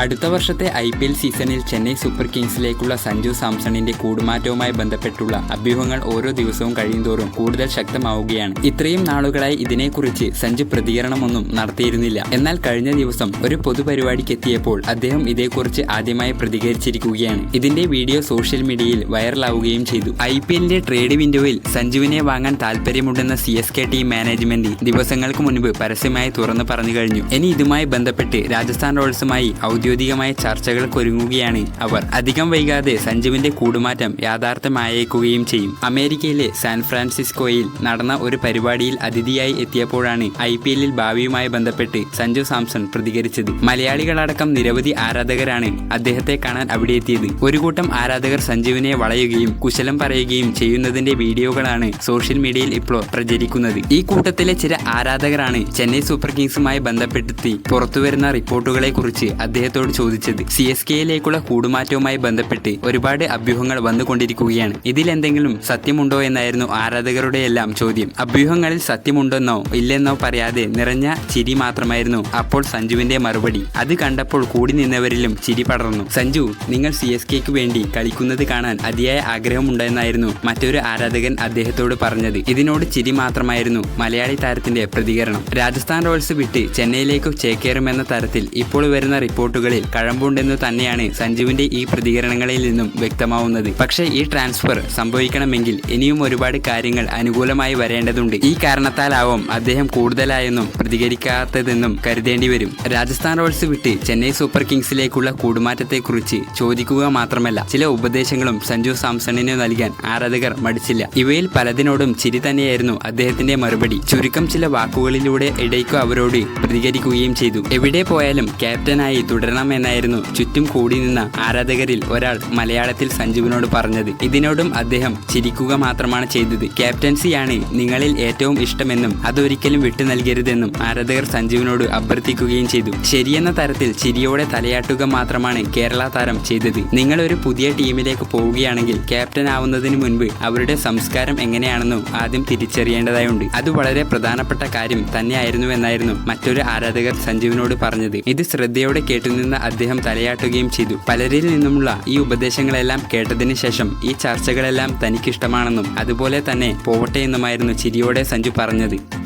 അടുത്ത വർഷത്തെ I P L സീസണിൽ ചെന്നൈ സൂപ്പർ കിങ്സിലേക്കുള്ള സഞ്ജു സാംസണിന്റെ കൂടുമാറ്റവുമായി ബന്ധപ്പെട്ടുള്ള അഭ്യൂഹങ്ങൾ ഓരോ ദിവസവും കഴിയുന്തോറും കൂടുതൽ ശക്തമാവുകയാണ്. ഇത്രയും നാളുകളായി ഇതിനെക്കുറിച്ച് സഞ്ജു പ്രതികരണമൊന്നും നടത്തിയിരുന്നില്ല. എന്നാൽ കഴിഞ്ഞ ദിവസം ഒരു പൊതുപരിപാടിക്ക് എത്തിയപ്പോൾ അദ്ദേഹം ഇതേക്കുറിച്ച് ആദ്യമായി പ്രതികരിച്ചിരിക്കുകയാണ്. ഇതിന്റെ വീഡിയോ സോഷ്യൽ മീഡിയയിൽ വൈറലാവുകയും ചെയ്തു. ഐ പി എല്ലിന്റെ ട്രേഡ് വിൻഡോയിൽ സഞ്ജുവിനെ വാങ്ങാൻ താല്പര്യമുണ്ടെന്ന C S K team management ദിവസങ്ങൾക്ക് മുൻപ് പരസ്യമായി തുറന്നു പറഞ്ഞു കഴിഞ്ഞു. ഇനി ഇതുമായി ബന്ധപ്പെട്ട് രാജസ്ഥാൻ റോയൽസുമായി ഔദ്യോഗികമായ ചർച്ചകൾക്കൊരുങ്ങുകയാണ് അവർ. അധികം വൈകാതെ സഞ്ജുവിന്റെ കൂടുമാറ്റം യാഥാർത്ഥ്യമായേക്കുകയും ചെയ്യും. അമേരിക്കയിലെ സാൻ ഫ്രാൻസിസ്കോയിൽ നടന്ന ഒരു പരിപാടിയിൽ അതിഥിയായി എത്തിയപ്പോഴാണ് ഐ പി എല്ലിൽ ഭാവിയുമായി ബന്ധപ്പെട്ട് സഞ്ജു സാംസൺ പ്രതികരിച്ചത്. മലയാളികളടക്കം നിരവധി ആരാധകരാണ് അദ്ദേഹത്തെ കാണാൻ അവിടെ എത്തിയത്. ഒരു കൂട്ടം ആരാധകർ സഞ്ജുവിനെ വളയുകയും കുശലം പറയുകയും ചെയ്യുന്നതിന്റെ വീഡിയോകളാണ് സോഷ്യൽ മീഡിയയിൽ ഇപ്പോൾ പ്രചരിക്കുന്നത്. ഈ കൂട്ടത്തിലെ ചില ആരാധകരാണ് ചെന്നൈ സൂപ്പർ കിങ്സുമായി ബന്ധപ്പെടുത്തി പുറത്തുവരുന്ന റിപ്പോർട്ടുകളെ കുറിച്ച് അദ്ദേഹത്തോട് ചോദിച്ചത് സി എസ് കെയിലേക്കുള്ള കൂടുമാറ്റവുമായി ബന്ധപ്പെട്ട് ഒരുപാട് അഭ്യൂഹങ്ങൾ വന്നുകൊണ്ടിരിക്കുകയാണ്. ഇതിൽ എന്തെങ്കിലും സത്യമുണ്ടോ എന്നായിരുന്നു ആരാധകരുടെ എല്ലാം ചോദ്യം. അഭ്യൂഹങ്ങളിൽ സത്യമുണ്ടെന്നോ ഇല്ലെന്നോ പറയാതെ നിറഞ്ഞ ചിരി മാത്രമായിരുന്നു അപ്പോൾ സഞ്ജുവിന്റെ മറുപടി. അത് കണ്ടപ്പോൾ കൂടി നിന്നവരിലും ചിരി പടർന്നു. സഞ്ജു നിങ്ങൾ സി എസ് കെക്ക് വേണ്ടി കളിക്കുന്നത് കാണാൻ അതിയായ ആഗ്രഹമുണ്ടെന്നായിരുന്നു മറ്റൊരു ആരാധകൻ അദ്ദേഹത്തോട് പറഞ്ഞത്. ഇതിനോട് ചിരി മാത്രമായിരുന്നു മലയാളി താരത്തിന്റെ പ്രതികരണം. രാജസ്ഥാൻ റോയൽസ് വിട്ട് ചെന്നൈയിലേക്ക് ചേക്കേറുമെന്ന തരത്തിൽ ഇപ്പോൾ വരുന്ന റിപ്പോർട്ടുകളിൽ കഴമ്പുണ്ടെന്നു തന്നെയാണ് സഞ്ജുവിന്റെ ഈ പ്രതികരണങ്ങളിൽ നിന്നും വ്യക്തമാവുന്നത്. പക്ഷേ ഈ ട്രാൻസ്ഫർ സംഭവിക്കണമെങ്കിൽ ഇനിയും ഒരുപാട് കാര്യങ്ങൾ അനുകൂലമായി വരേണ്ടതുണ്ട്. ഈ കാരണത്താലാവും അദ്ദേഹം കൂടുതലായൊന്നും പ്രതികരിക്കാത്തതെന്നും കരുതേണ്ടി വരും. രാജസ്ഥാൻ റോയൽസ് വിട്ട് ചെന്നൈ സൂപ്പർ കിങ്സിലേക്കുള്ള കൂടുമാറ്റത്തെക്കുറിച്ച് ചോദിക്കുക മാത്രമല്ല ചില ഉപദേശങ്ങളും സഞ്ജു സാംസണിന് നൽകാൻ ആരാധകർ മടിച്ചില്ല. ഇവയിൽ പലതിനോടും ചിരി തന്നെയായിരുന്നു അദ്ദേഹത്തിന്റെ മറുപടി. ചുരുക്കം ചില വാക്കുകളിലൂടെ ഇടയ്ക്കു അവരോട് പ്രതികരിക്കുകയും ചെയ്തു. എവിടെ പോയാലും ക്യാപ്റ്റനായി തുടരണമെന്നായിരുന്നു ചുറ്റും കൂടി നിന്ന ആരാധകരിൽ ഒരാൾ മലയാളത്തിൽ സഞ്ജുവിനോട് പറഞ്ഞത്. ഇതിനോടും അദ്ദേഹം ചിരിക്കുക മാത്രമാണ് ചെയ്തത്. ക്യാപ്റ്റൻസിയാണ് നിങ്ങളിൽ ഏറ്റവും ഇഷ്ടമെന്നും അതൊരിക്കലും വിട്ടു നൽകരുതെന്നും ആരാധകർ സഞ്ജുവിനോട് അഭ്യർത്ഥിക്കുകയും ചെയ്തു. ശരിയെന്ന തരത്തിൽ ചിരിയോടെ തലയാട്ടുക മാത്രമാണ് കേരള താരം ചെയ്തത്. നിങ്ങൾ ഒരു പുതിയ ടീമിലേക്ക് പോവുകയാണെങ്കിൽ ക്യാപ്റ്റൻ ആവുന്നതിന് മുൻപ് അവരുടെ സംസ്കാരം എങ്ങനെയാണെന്നും ആദ്യം തിരിച്ചറിയേണ്ടതായുണ്ട്. അത് വളരെ പ്രധാനപ്പെട്ട കാര്യം തന്നെയായിരുന്നുവെന്നായിരുന്നു മറ്റൊരു ആരാധകർ സഞ്ജുവിനോട് പറഞ്ഞത്. ഇത് ശ്രദ്ധയോടെ കേട്ടുനിന്ന അദ്ദേഹം തലയാട്ടുകയും ചെയ്തു. പലരിൽ നിന്നുമുള്ള ഈ ഉപദേശങ്ങളെല്ലാം കേട്ടതിന് ശേഷം ഈ ചർച്ചകളെല്ലാം തനിക്കിഷ്ടമാണെന്നും അതുപോലെ തന്നെ പോവട്ടെ എന്നുമായിരുന്നു ചിരിയോടെ സഞ്ജു പറഞ്ഞത്.